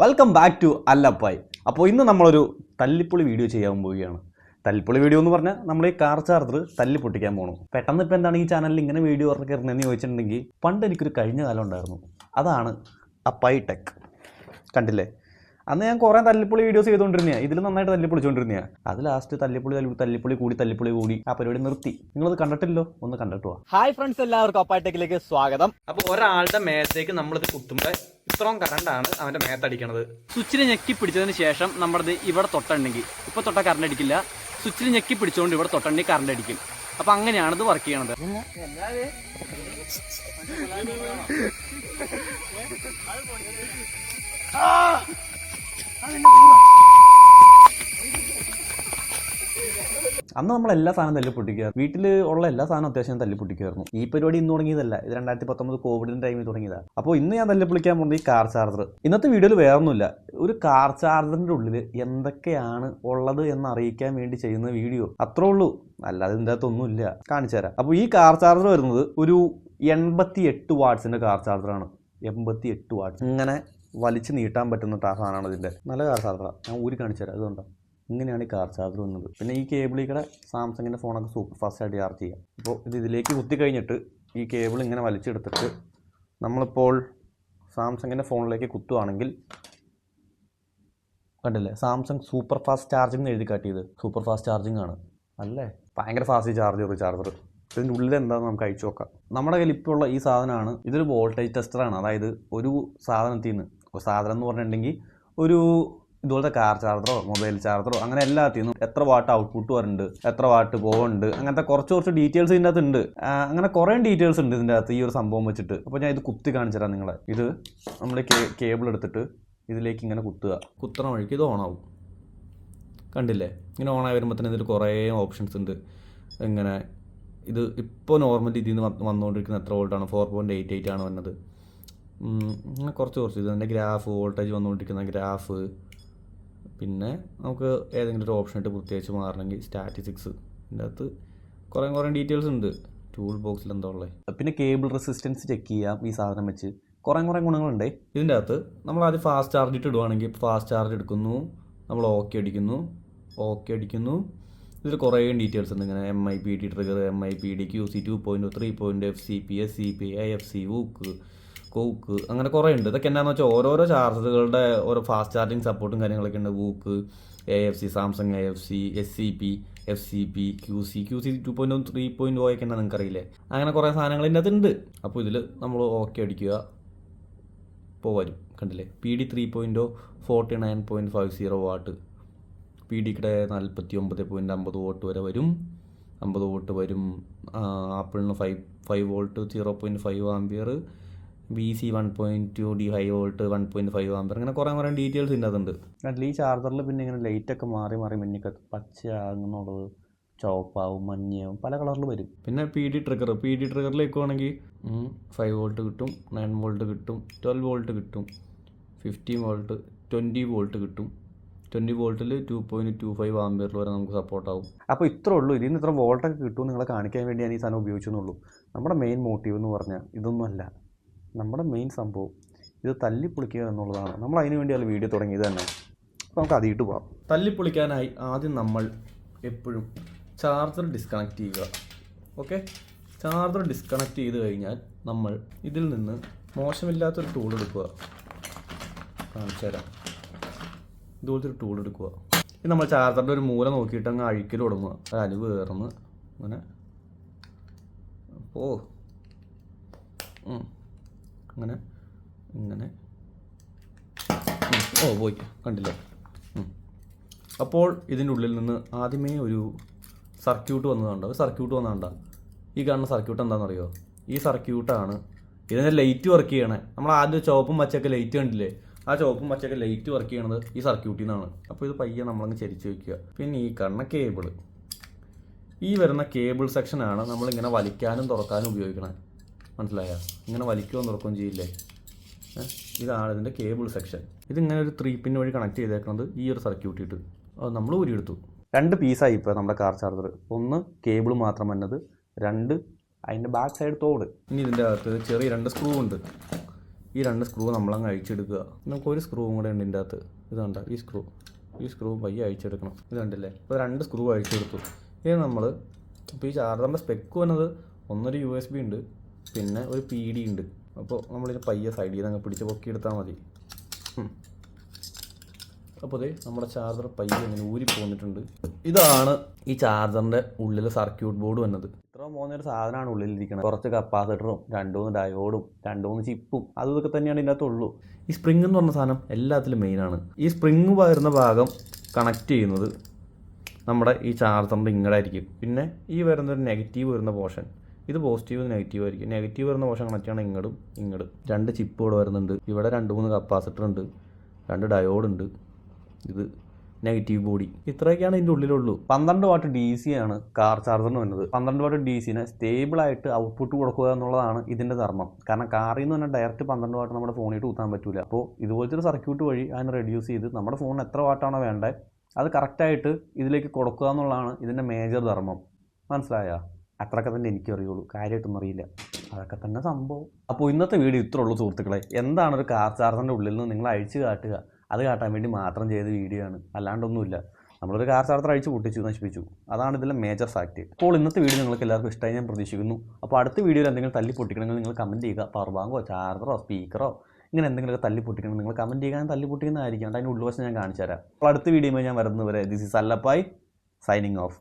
Welcome back to അല്ലപ്പായ്. അപ്പോൾ ഇന്ന് നമ്മളൊരു തല്ലിപ്പൊളി വീഡിയോ ചെയ്യാൻ പോവുകയാണ്. തല്ലിപ്പൊളി വീഡിയോ എന്ന് പറഞ്ഞാൽ നമ്മൾ ഈ കാർ ചാർജർ തല്ലി പൊട്ടിക്കാൻ പോകണം പെട്ടെന്ന് ഇപ്പോൾ എന്താണ് ഈ ചാനലിൽ ഇങ്ങനെ വീഡിയോ ഇറക്കി കയറുന്നതെന്ന് ചോദിച്ചിട്ടുണ്ടെങ്കിൽ പണ്ട് എനിക്കൊരു കഴിഞ്ഞ കാലം ഉണ്ടായിരുന്നു. അതാണ് അപ്പായി ടെക് കണ്ടില്ലേ? അന്ന് ഞാൻ കുറേ തല്ലിപ്പൊളി വീഡിയോസ് ചെയ്തുകൊണ്ടിരുന്നതാണ് ഇതിൽ നന്നായിട്ട് തല്ലിപ്പൊളിച്ചുകൊണ്ടിരുന്നതാണ് അത് ലാസ്റ്റ് തല്ലിപ്പൊളി തല്ലി തല്ലിപ്പൊളി കൂടി തല്ലിപ്പൊളി കൂടി ആ പരിപാടി നിർത്തി. നിങ്ങളത് കണ്ടിട്ടില്ലോ? ഒന്ന് കണ്ടിട്ട് വാ. ഹായ് ഫ്രണ്ട്സ് എല്ലാവർക്കും അപ്പായിട്ടേക്കിലേക്ക് സ്വാഗതം. അപ്പോൾ ഒരാളുടെ മേത്തേക്ക് നമ്മളിത് കുത്തുമ്പോൾ ഇത്രയും കറണ്ടാണ് അവന്റെ മേത്തടിക്കണത്. സ്വിച്ചിൽ ഞെക്കി പിടിച്ചതിന് ശേഷം നമ്മുടെ ഇവിടെ തൊട്ടുണ്ടെങ്കിൽ. ഇപ്പൊ തൊട്ട കറണ്ട് അടിക്കില്ല. സ്വിച്ചിൽ ഞെക്കി പിടിച്ചുകൊണ്ട് ഇവിടെ തൊട്ടുണ്ടെങ്കിൽ കറണ്ട് അടിക്കും. അപ്പൊ അങ്ങനെയാണ് ഇത് വർക്ക് ചെയ്യണത്. അന്ന് നമ്മൾ എല്ലാ സാധനം തല്ലി പൊട്ടിക്കുക വീട്ടിൽ ഉള്ള എല്ലാ സാധനവും അത്യാവശ്യം തല്ലി പൊട്ടിക്കുമായിരുന്നു ഈ പരിപാടി ഇന്ന് തുടങ്ങിയതല്ല. ഇത് രണ്ടായിരത്തി പത്തൊമ്പത് കോവിഡിന്റെ ടൈമിൽ തുടങ്ങിയതാണ് അപ്പോൾ ഇന്ന് ഞാൻ തല്ലി പൊളിക്കാൻ പോകുന്നത് ഈ കാർ ചാർജർ ഇന്നത്തെ വീഡിയോയിൽ വേറൊന്നുമില്ല. ഒരു കാർ ചാർജറിന്റെ ഉള്ളിൽ എന്തൊക്കെയാണ് ഉള്ളത് എന്ന് അറിയിക്കാൻ വേണ്ടി ചെയ്യുന്ന വീഡിയോ അത്രേ ഉള്ളൂ. അല്ലാതെ ഇതിന്റെ അകത്തൊന്നുമില്ല കാണിച്ചു തരാം. അപ്പോൾ ഈ കാർ ചാർജർ വരുന്നത് ഒരു എൺപത്തി എട്ട് വാട്ട്സിന്റെ കാർ ചാർജറാണ് എൺപത്തി എട്ട് വാട്ട്സ്. ഇങ്ങനെ വലിച്ചു നീട്ടാൻ പറ്റുന്ന ടാസാണ് ഇതിന്റെ നല്ല കാർ ചാർജറാണ് ഞാൻ ഊരി കാണിച്ചു തരാം. അതുകൊണ്ടോ ഇങ്ങനെയാണ് ഈ കാർ ചാർജർ വന്നത്. പിന്നെ ഈ കേബിളിക്കടെ കൂടെ സാംസങ്ങിന്റെ ഫോണൊക്കെ സൂപ്പർ ഫാസ്റ്റായിട്ട് ചാർജ് ചെയ്യാം. അപ്പോൾ ഇത് ഇതിലേക്ക് കുത്തി കഴിഞ്ഞിട്ട് ഈ കേബിൾ ഇങ്ങനെ വലിച്ചെടുത്തിട്ട് നമ്മളിപ്പോൾ സാംസങ്ങിന്റെ ഫോണിലേക്ക് കുത്തുവാണെങ്കിൽ കണ്ടില്ലേ? സാംസങ് സൂപ്പർ ഫാസ്റ്റ് ചാർജിംഗ് എന്ന് എഴുതി കാട്ടിയത്. സൂപ്പർ ഫാസ്റ്റ് ചാർജിംഗ് ആണ്. അല്ലേ? ഭയങ്കര ഫാസ്റ്റ് ചാർജ് ചെയ്തു ചാർജർ ഇതിന്റെ ഉള്ളിൽ എന്താണെന്ന് നമുക്ക് അയച്ചു നോക്കാം. നമ്മുടെ ഉള്ള ഈ സാധനമാണ്. ഇതൊരു വോൾട്ടേജ് ടെസ്റ്ററാണ് അതായത് ഒരു സാധനത്തിൽ നിന്ന് ഒരു സാധനം എന്ന് പറഞ്ഞിട്ടുണ്ടെങ്കിൽ ഒരു ഇതുപോലത്തെ കാർ ചാർജറോ മൊബൈൽ ചാർജറോ അങ്ങനെ എല്ലാത്തിൽ എത്ര വാട്ട് ഔട്ട്പുട്ട് വരുന്നുണ്ട് എത്ര വാട്ട് പോകുന്നുണ്ട് അങ്ങനത്തെ കുറച്ച് കുറച്ച് ഡീറ്റെയിൽസ് ഇതിന്റെ അകത്ത് ഉണ്ട് അങ്ങനെ കുറേ ഡീറ്റെയിൽസ് ഉണ്ട് ഇതിന്റെ അകത്ത് ഈ ഒരു സംഭവം വെച്ചിട്ട്. അപ്പോൾ ഞാൻ ഇത് കുത്തി കാണിച്ചു തരാം നിങ്ങളെ. ഇത് നമ്മൾ കേബിൾ എടുത്തിട്ട് ഇതിലേക്ക് ഇങ്ങനെ കുത്തുക. കുത്തണ വഴിക്ക് ഇത് ഓണാവും കണ്ടില്ലേ? ഇങ്ങനെ ഓണായി വരുമ്പോൾ തന്നെ ഇതിൽ കുറേ ഓപ്ഷൻസ് ഉണ്ട്. ഇങ്ങനെ ഇത് ഇപ്പോൾ നോർമൽ രീതിയിൽ നിന്ന് വന്നുകൊണ്ടിരിക്കുന്ന എത്ര വോൾട്ടാണ് ഫോർ പോയിന്റ് എയ്റ്റ് എയ്റ്റ് ആണ് വന്നത്. അങ്ങനെ കുറച്ച് കുറച്ച്. ഇതിന്റെ ഗ്രാഫ് വോൾട്ടേജ് വന്നുകൊണ്ടിരിക്കുന്ന ഗ്രാഫ് പിന്നെ നമുക്ക് ഏതെങ്കിലും ഒരു ഓപ്ഷൻ ആയിട്ട് പ്രത്യേകിച്ച് മാറണമെങ്കിൽ സ്റ്റാറ്റിസ്റ്റിക്സ് ഇതിന്റെ അകത്ത് കുറേ കുറേ ഡീറ്റെയിൽസ് ഉണ്ട്. ടൂൾ ബോക്സിൽ എന്താ ഉള്ളത്. പിന്നെ കേബിൾ റെസിസ്റ്റൻസ് ചെക്ക് ചെയ്യാം ഈ സാധനം വെച്ച്. കുറേ കുറേ ഗുണങ്ങളുണ്ട്? ഇതിന്റെ അകത്ത് നമ്മൾ ആദ്യം ഫാസ്റ്റ് ചാർജ് ഇട്ട് ഇടുവാണെങ്കിൽ ഫാസ്റ്റ് ചാർജ് എടുക്കുന്നു നമ്മൾ ഓക്കെ അടിക്കുന്നു ഓക്കെ അടിക്കുന്നു. ഇതിൽ കുറേ ഡീറ്റെയിൽസ് ഉണ്ട്. ഇങ്ങനെ M I P D trigger M I P D Q C two point three point F C P S C P I F C VOOC coke അങ്ങനെ കുറേ ഉണ്ട്. ഇതൊക്കെ എന്നാന്ന് വെച്ചാൽ ഓരോരോ ചാർജറുകളുടെ ഓരോ ഫാസ്റ്റ് ചാർജിങ് സപ്പോർട്ടും കാര്യങ്ങളൊക്കെ ഉണ്ട്. VOOC A F C Samsung A F C S C P F C P Q C Q C two point three point ഓ ഒക്കെ എന്നാ നിങ്ങൾക്കറിയില്ലേ? അങ്ങനെ കുറേ സാധനങ്ങൾ ഇതിന്റെ ഉണ്ട് അപ്പോൾ ഇതിൽ നമ്മൾ ഓക്കെ അടിക്കുക ഇപ്പോൾ കണ്ടില്ലേ? P D three point forty nine point five zero watt P ഡിക്കിടെ നാൽപ്പത്തി ഒമ്പത് പോയിന്റ് അമ്പത് വോട്ട് വരെ വരും. അമ്പത് വോട്ട് വരും. ആപ്പിളിന് five five volt zero point five ampere B C one point two D five volt one point five ampere അങ്ങനെ കുറേ കുറേ ഡീറ്റെയിൽസ് ഉണ്ട് അതുണ്ട് ഈ ചാർജറിൽ പിന്നെ ഇങ്ങനെ ലൈറ്റൊക്കെ മാറി മാറി മിന്നിക്ക പച്ചയാകുന്നുള്ളത് ചുവപ്പാവും മഞ്ഞയാവും പല കളറിൽ വരും. പിന്നെ P D trigger P D ട്രിഗറിലേക്ക് വേണമെങ്കിൽ ഫൈവ് വോൾട്ട് കിട്ടും നയൻ വോൾട്ട് കിട്ടും ട്വൽവ് വോൾട്ട് കിട്ടും ഫിഫ്റ്റീൻ വോൾട്ട് ട്വന്റി വോൾട്ട് കിട്ടും. ട്വന്റി വോൾട്ടിൽ ടു പോയിന്റ് ടു ഫൈവ് ആംബിയറിൽ വരെ നമുക്ക് സപ്പോർട്ട് ആവും. അപ്പോൾ ഇത്രേ ഉള്ളൂ. ഇതിൽ നിന്ന് ഇത്ര വോൾട്ടൊക്കെ കിട്ടും നിങ്ങളെ കാണിക്കാൻ വേണ്ടി ഞാൻ ഈ സാധനം ഉപയോഗിച്ചെന്നുള്ളൂ നമ്മുടെ മെയിൻ മോട്ടീവ് എന്ന് പറഞ്ഞാൽ ഇതൊന്നുമല്ല. നമ്മുടെ മെയിൻ സംഭവം ഇത് തല്ലിപ്പൊളിക്കുക എന്നുള്ളതാണ്. നമ്മൾ അതിന് വേണ്ടിയാണ് വീഡിയോ തുടങ്ങിയത് തന്നെ. അപ്പോൾ നമുക്ക് അതിയിട്ട് പോകാം തല്ലിപ്പൊളിക്കാനായി ആദ്യം നമ്മൾ എപ്പോഴും ചാർജർ ഡിസ്കണക്ട് ചെയ്യുക. ഓക്കെ ചാർജർ ഡിസ്കണക്ട് ചെയ്ത് കഴിഞ്ഞാൽ നമ്മൾ ഇതിൽ നിന്ന് മോശമില്ലാത്തൊരു ടൂൾ എടുക്കുക. കാണിച്ചു തരാം. ഇതുപോലത്തെ ഒരു ടൂൾ എടുക്കുക. ഇത് നമ്മൾ ചാർജറിന്റെ ഒരു മൂല നോക്കിയിട്ട് അങ്ങ് അഴിക്കൽ തുടങ്ങുക. അത് അലിവ് കയറുന്നു അങ്ങനെ ഓ. അങ്ങനെ ഇങ്ങനെ. ഓ പോയി. കണ്ടില്ലേ? അപ്പോൾ ഇതിന്റെ ഉള്ളിൽ നിന്ന് ആദ്യമേ ഒരു സർക്യൂട്ട് വന്നതുണ്ട് സർക്യൂട്ട് വന്നതുണ്ട. ഈ കാണുന്ന സർക്യൂട്ട് എന്താണെന്നറിയോ? ഈ സർക്യൂട്ടാണ് ഇതിന്റെ ലൈറ്റ് വർക്ക് ചെയ്യണേ. നമ്മൾ ആദ്യം ചുവപ്പും പച്ചയൊക്കെ ലൈറ്റ് കണ്ടില്ലേ? ആ ചുവപ്പും പച്ചയൊക്കെ ലൈറ്റ് വർക്ക് ചെയ്യണത് ഈ സർക്യൂട്ടിൽ നിന്നാണ്. അപ്പോൾ ഇത് പയ്യെ നമ്മളങ്ങ് ചരിച്ച് വയ്ക്കുക. പിന്നെ ഈ കണ്ണ കേബിൾ ഈ വരുന്ന കേബിൾ സെക്ഷനാണ് നമ്മളിങ്ങനെ വലിക്കാനും തുറക്കാനും ഉപയോഗിക്കണേ. മനസ്സിലായോ? ഇങ്ങനെ വലിക്കുകയും തുറക്കുകയും ചെയ്യില്ലേ? ഇതാണ് ഇതിന്റെ കേബിൾ സെക്ഷൻ ഇതിങ്ങനെ ഒരു ത്രീ പിൻ വഴി കണക്ട് ചെയ്തേക്കുന്നത് ഈ ഒരു സർക്യൂട്ട് ഇട്ട്. അത് നമ്മൾ ഊരിയെടുത്തു. രണ്ട് പീസായി ഇപ്പോൾ നമ്മുടെ കാർ ചാർജർ ഒന്ന് കേബിൾ മാത്രം വന്നത് രണ്ട് അതിന്റെ ബാക്ക് സൈഡ് തോട്. ഇനി ഇതിന്റെ അകത്ത് ചെറിയ രണ്ട് സ്ക്രൂ ഉണ്ട്. ഈ രണ്ട് സ്ക്രൂ നമ്മളങ്ങ് അഴിച്ചെടുക്കുക. നമുക്ക് ഒരു സ്ക്രൂവും കൂടെ ഉണ്ട് ഇതിന്റെ അകത്ത്. ഇത് കണ്ട ഈ സ്ക്രൂ ഈ സ്ക്രൂ പയ്യെ അഴിച്ചെടുക്കണം. ഇത് കണ്ടില്ലേ? ഇപ്പോൾ രണ്ട് സ്ക്രൂ അഴിച്ചെടുത്തു. ഇനി നമ്മൾ ഇപ്പോൾ ഈ ചാർജറിന്റെ സ്പെക്ക് വന്നത് ഒന്നൊരു യു എസ് ബി ഉണ്ട്. പിന്നെ ഒരു പി ഡി ഉണ്ട് അപ്പോൾ നമ്മളിത് പയ്യെ സൈഡിൽ നിന്ന് അങ്ങ് പിടിച്ച് പൊക്കിയെടുത്താൽ മതി. അപ്പോൾ അതെ നമ്മുടെ ചാർജർ പയ്യെ ഇങ്ങനെ ഊരി പോന്നിട്ടുണ്ട്. ഇതാണ് ഈ ചാർജറിന്റെ ഉള്ളിൽ സർക്യൂട്ട് ബോർഡ് വന്നത്. ഇത്ര പോകുന്ന ഒരു സാധനമാണ് ഉള്ളിലിരിക്കുന്നത് കുറച്ച് കപ്പാസിറ്ററും രണ്ട് മൂന്ന് ഡയോഡും രണ്ട് മൂന്ന് ചിപ്പും അതും ഇതൊക്കെ തന്നെയാണ് ഇതിനകത്ത് ഉള്ളൂ ഈ സ്പ്രിങ് എന്ന് പറഞ്ഞ സാധനം എല്ലാത്തിലും മെയിനാണ് ഈ സ്പ്രിങ് വരുന്ന ഭാഗം കണക്ട് ചെയ്യുന്നത് നമ്മുടെ ഈ ചാർജറിന്റെ ഇങ്ങടായിരിക്കും. പിന്നെ ഈ വരുന്ന ഒരു നെഗറ്റീവ് വരുന്ന പോർഷൻ ഇത് പോസിറ്റീവ് നെഗറ്റീവ് ആയിരിക്കും. നെഗറ്റീവ് വരുന്ന പോഷൻ കണക്റ്റാണ് ഇങ്ങോട്ടും ഇങ്ങടും. രണ്ട് ചിപ്പ് ഇവിടെ വരുന്നുണ്ട്. ഇവിടെ രണ്ട് മൂന്ന് കപ്പാസിറ്റർ ഉണ്ട്. രണ്ട് ഡയോഡ് ഉണ്ട്. ഇത് നെഗറ്റീവ് ബോഡി ഇത്രയൊക്കെയാണ് ഇതിന്റെ ഉള്ളിലുള്ളൂ. പന്ത്രണ്ട് വാട്ട് ഡി സി ആണ് കാർ ചാർജറിന് വന്നത് പന്ത്രണ്ട് വാട്ട് ഡി സിനെ സ്റ്റേബിളായിട്ട് ഔട്ട്പുട്ട് കൊടുക്കുക എന്നുള്ളതാണ് ഇതിന്റെ ധർമ്മം. കാരണം കാറിൽ നിന്ന് തന്നെ ഡയറക്റ്റ് പന്ത്രണ്ട് വാട്ട് നമ്മുടെ ഫോണിൽ ഊത്താൻ പറ്റില്ല അപ്പോൾ ഇതുപോലത്തെ ഒരു സർക്യൂട്ട് വഴി അതിനെ റെഡ്യൂസ് ചെയ്ത് നമ്മുടെ ഫോണിന് എത്ര വാട്ടാണോ വേണ്ടത് അത് കറക്റ്റായിട്ട് ഇതിലേക്ക് കൊടുക്കുക എന്നുള്ളതാണ് ഇതിന്റെ മേജർ ധർമ്മം. മനസ്സിലായോ? അത്രയൊക്കെ തന്നെ എനിക്ക് അറിയുള്ളൂ കാര്യമായിട്ടൊന്നും അറിയില്ല. അതൊക്കെ തന്നെ സംഭവം. അപ്പോൾ ഇന്നത്തെ വീഡിയോ ഇത്ര ഉള്ളൂ സുഹൃത്തുക്കളെ. എന്താണ് ഒരു കാർ ചാർജറിന്റെ ഉള്ളിൽ നിന്ന് നിങ്ങൾ അഴിച്ചു കാട്ടുക. അത് കാട്ടാൻ വേണ്ടി മാത്രം ചെയ്ത വീഡിയോ ആണ്. അല്ലാണ്ടൊന്നുമില്ല. നമ്മളൊരു കാർ ചാർജർ അഴിച്ച് പൊട്ടിച്ചു നശിപ്പിച്ചു. അതാണ് ഇതിലെ മേജർ ഫാക്റ്റ് അപ്പോൾ ഇന്നത്തെ വീഡിയോ നിങ്ങൾക്ക് എല്ലാവർക്കും ഇഷ്ടമായി ഞാൻ പ്രതീക്ഷിക്കുന്നു. അപ്പോൾ അടുത്ത വീഡിയോയിൽ എന്തെങ്കിലും തല്ലി പൊട്ടിക്കണമെങ്കിൽ നിങ്ങൾ കമന്റ് ചെയ്യുക. പവർ ബാങ്കോ ചാർജറോ സ്പീക്കറോ ഇങ്ങനെ എന്തെങ്കിലുമൊക്കെ തല്ലി പൊട്ടിക്കണം നിങ്ങൾ കമന്റ് ചെയ്യാൻ തല്ലി പൊട്ടിക്കുന്നതായിരിക്കും. അതിന്റെ ഉൾവശം ഞാൻ കാണിച്ചു തരാം. അപ്പോൾ അടുത്ത വീഡിയോയിൽ ഞാൻ വരുന്നവരെ ദിസ് ഇസ് അല്ലപ്പായി സൈനിങ് ഓഫ്